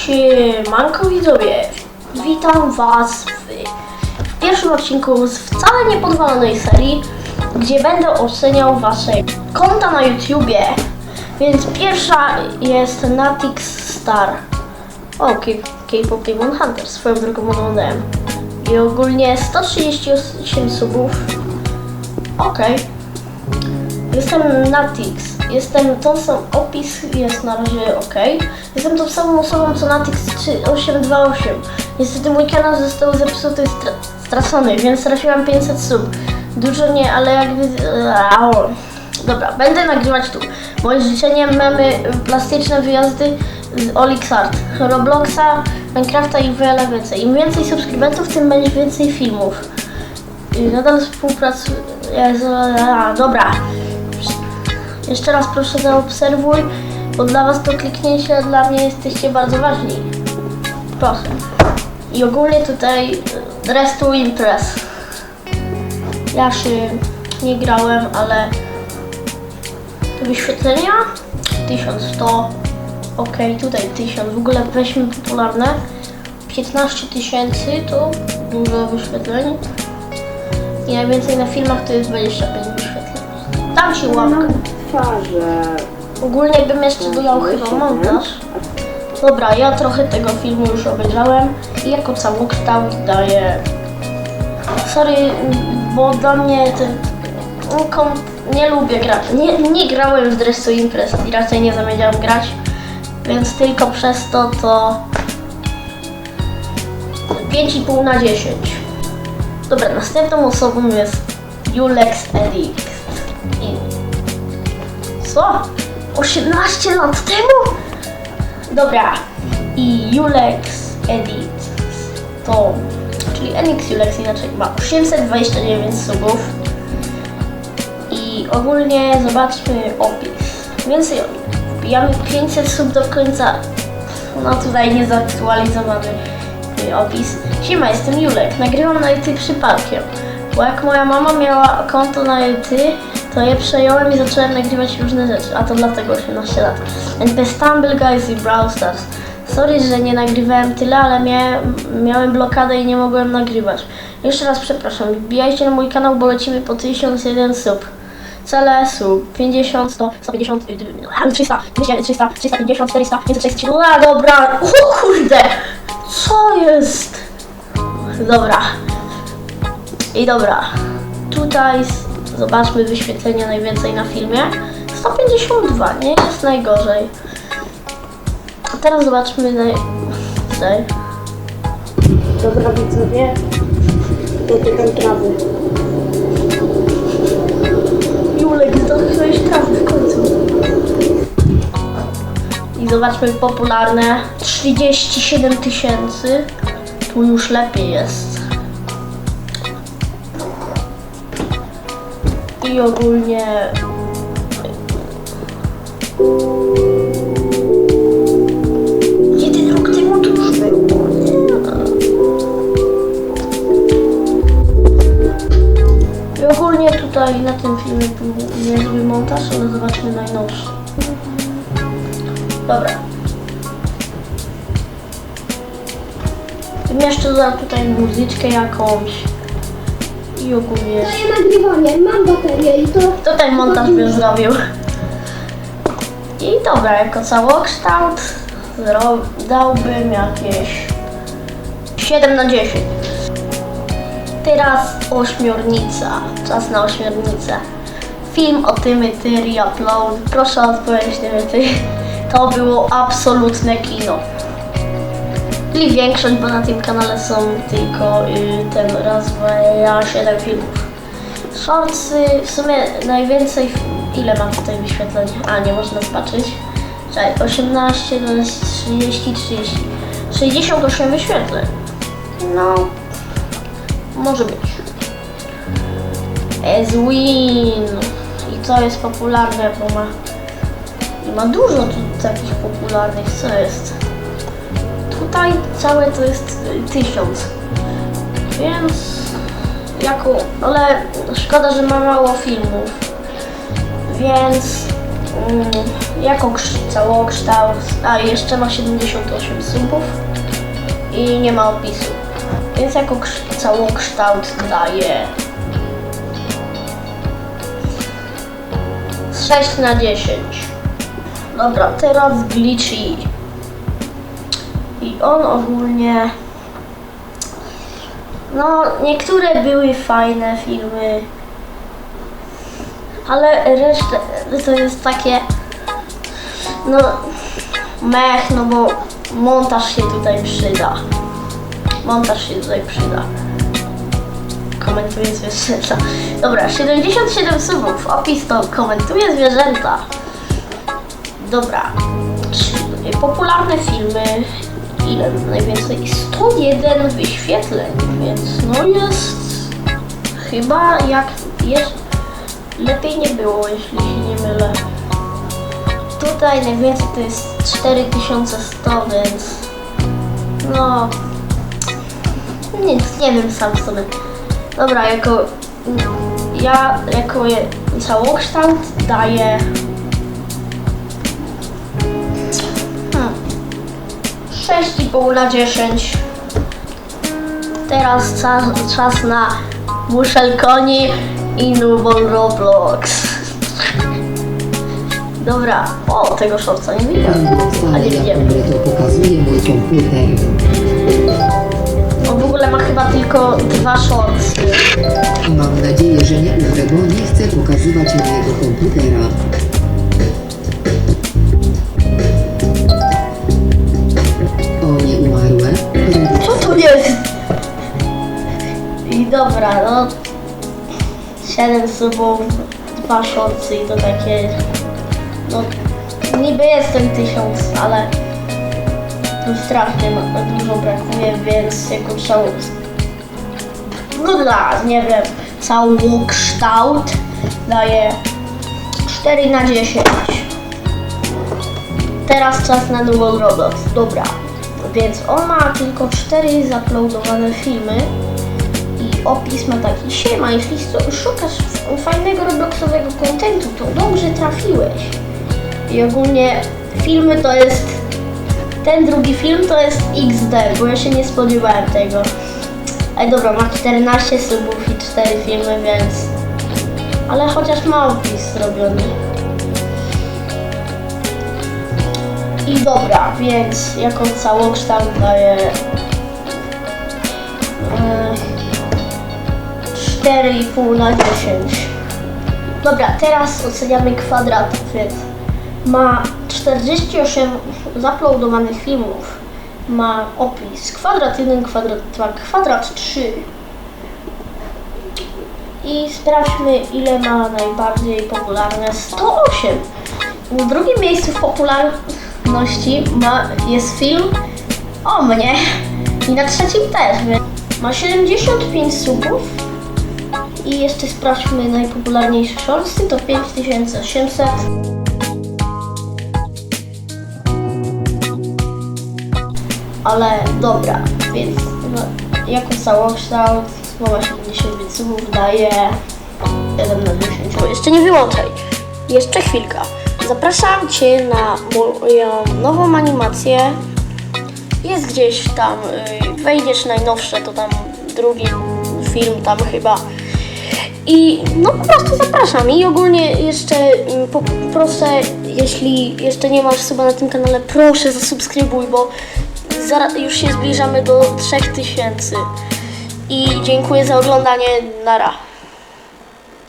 Siemanko widzowie, witam was w, w pierwszym odcinku z wcale niepodwalonej serii, gdzie będę oceniał wasze konta na YouTubie. Więc pierwsza jest Natix Star. O, K-Pop Demon Hunter, swoją drogą oglądałem. I ogólnie 138 subów. Okej. Jestem Natix. Jestem tą samą, opis jest na razie ok. Jestem tą samą osobą co Natix 828. Niestety mój kanał został zepsuty, stra stracony, więc straciłam 500 sub. Dużo nie, ale jakby... Au. Dobra, będę nagrywać tu. Moim życzeniem mamy plastyczne wyjazdy z Olixart, Robloxa, Minecrafta i wiele więcej. Im więcej subskrybentów, tym będzie więcej filmów. I nadal współpracuję. Dobra. Jeszcze raz proszę zaobserwuj, bo dla Was to kliknięcie, a dla mnie jesteście bardzo ważni. Proszę. I ogólnie tutaj y, Restu Impress. Ja się nie grałem, ale wyświetlenia 1100. Ok, tutaj 1000. W ogóle weźmy popularne. 15 tysięcy to dużo wyświetleń. I najwięcej na filmach to jest 25 wyświetleń. Dam ci łapkę. twarze. Ogólnie bym jeszcze dodał chyba montaż. Dobra, ja trochę tego filmu już obejrzałem i jako całokształt daję... Sorry, bo dla mnie ten... Nie lubię grać. Nie, nie grałem w Dressu Impress i raczej nie zamierzam grać, więc tylko przez to to... 5,5 na 10. Dobra, następną osobą jest Julex Edict. I co? 18 lat temu? Dobra. I Julex Edit to, czyli Enix Julex inaczej ma 829 subów. I ogólnie zobaczmy opis. Więcej. Wbijamy 500 sub do końca. No tutaj niezaktualizowany y, opis. Siema, jestem Julek. Nagrywam na YouTube przypadkiem. Bo jak moja mama miała konto na YouTube, to je przejąłem i zacząłem nagrywać różne rzeczy, a to dlatego 18 lat. NP Stumble Guys i Brawl Stars. Sorry, że nie nagrywałem tyle, ale mia miałem blokadę i nie mogłem nagrywać. Jeszcze raz przepraszam, wbijajcie na mój kanał, bo lecimy po 1001 sub. Cele sub 50, 100, 150, y, y, 300, 200, 300, 350, 400, 560. No a, dobra, o kurde! Co jest? Dobra. I dobra, tutaj zobaczmy wyświetlenia najwięcej na filmie. 152, nie jest najgorzej. A teraz zobaczmy naj... Tutaj. Dobra widzowie, dotykam trawy. Julek, zdążyłeś trawy w końcu. I zobaczmy popularne 37 tysięcy. Tu już lepiej jest. I ogólnie jeden rok temu to już było. I ogólnie tutaj na tym filmie był niezły montaż, ale zobaczmy najnowszy. Dobra. Bym jeszcze dodał tutaj muzyczkę jakąś. I ogólnie Daję nagrywanie, mam baterię i to... tutaj montaż bym zrobił. I dobra, jako całokształt dałbym jakieś 7 na 10. Teraz ośmiornica. Czas na ośmiornicę. Film o tym Tyri Upload. Proszę odpowiedzieć na ty. To było absolutne kino. Czyli większość, bo na tym kanale są tylko y, ten raz, dwa, 7 filmów. Shortsy w sumie najwięcej. Ile mam tutaj wyświetleń? A nie można zobaczyć. Czekaj, 18, to jest 30, 30. 68 wyświetleń. No, może być. Ezwin. I co jest popularne, bo ma. I ma dużo tu takich popularnych, co jest. Tutaj całe to jest y, tysiąc. Więc jako, ale szkoda, że ma mało filmów. Więc Mm, jako całokształt, a jeszcze ma 78 subów i nie ma opisu. Więc jako całokształt daje 6 na 10. Dobra, teraz Glitchy. I on ogólnie. No, niektóre były fajne filmy, ale resztę to jest takie. No, mech, no bo montaż się tutaj przyda. Montaż się tutaj przyda. Komentuje zwierzęta. Dobra, 77 subów. Opis to komentuje zwierzęta. Dobra. Popularne filmy. Ile najwięcej? 101 wyświetleń, więc no jest chyba jak jest lepiej nie było, jeśli się nie mylę. Tutaj najwięcej to jest 4100, więc no nic, nie wiem sam sobie. Dobra, jako ja jako całokształt daję 6,5 na 10. Teraz czas, czas na muszelkoni i Nubol Roblox. Dobra, o tego szorca nie widzę. A Ale nie jak widziałem. to pokazuje mój komputer. On w ogóle ma chyba tylko dwa shortsy. Mam nadzieję, że nie umrę, bo nie chcę pokazywać mojego komputera. Dobra, no 7 subów, dwa shortsy i to takie no niby jestem tysiąc, ale tu strasznie dużo brakuje, więc jako cały no dla, nie wiem, całokształt daje 4 na 10. Teraz czas na nową Roblox. Dobra. Więc on ma tylko 4 zaploadowane filmy opis ma taki siema, jeśli szukasz fajnego Robloxowego kontentu, to dobrze trafiłeś. I ogólnie filmy to jest ten drugi film to jest XD, bo ja się nie spodziewałem tego. Ej dobra, ma 14 subów i 4 filmy, więc ale chociaż ma opis zrobiony. I dobra, więc jako całokształt daję e, 4,5 na 10. Dobra, teraz oceniamy kwadrat, więc ma 48 zaploadowanych filmów. Ma opis kwadrat 1, kwadrat 2, kwadrat 3. I sprawdźmy ile ma najbardziej popularne 108. W drugim miejscu w popularności ma, jest film o mnie. I na trzecim też. Ma 75 subów. I jeszcze sprawdźmy najpopularniejsze shortsy. To 5800. Ale dobra, więc no, jako całokształt słowa 75 subów daje 1 na 10. O, jeszcze nie wyłączaj. Jeszcze chwilka. Zapraszam Cię na moją nową animację. Jest gdzieś tam, y, wejdziesz najnowsze, to tam drugi film tam chyba. I no po prostu zapraszam. I ogólnie jeszcze mm, po, proszę, jeśli jeszcze nie masz suba na tym kanale, proszę zasubskrybuj, bo zaraz już się zbliżamy do 3000. I dziękuję za oglądanie. Nara.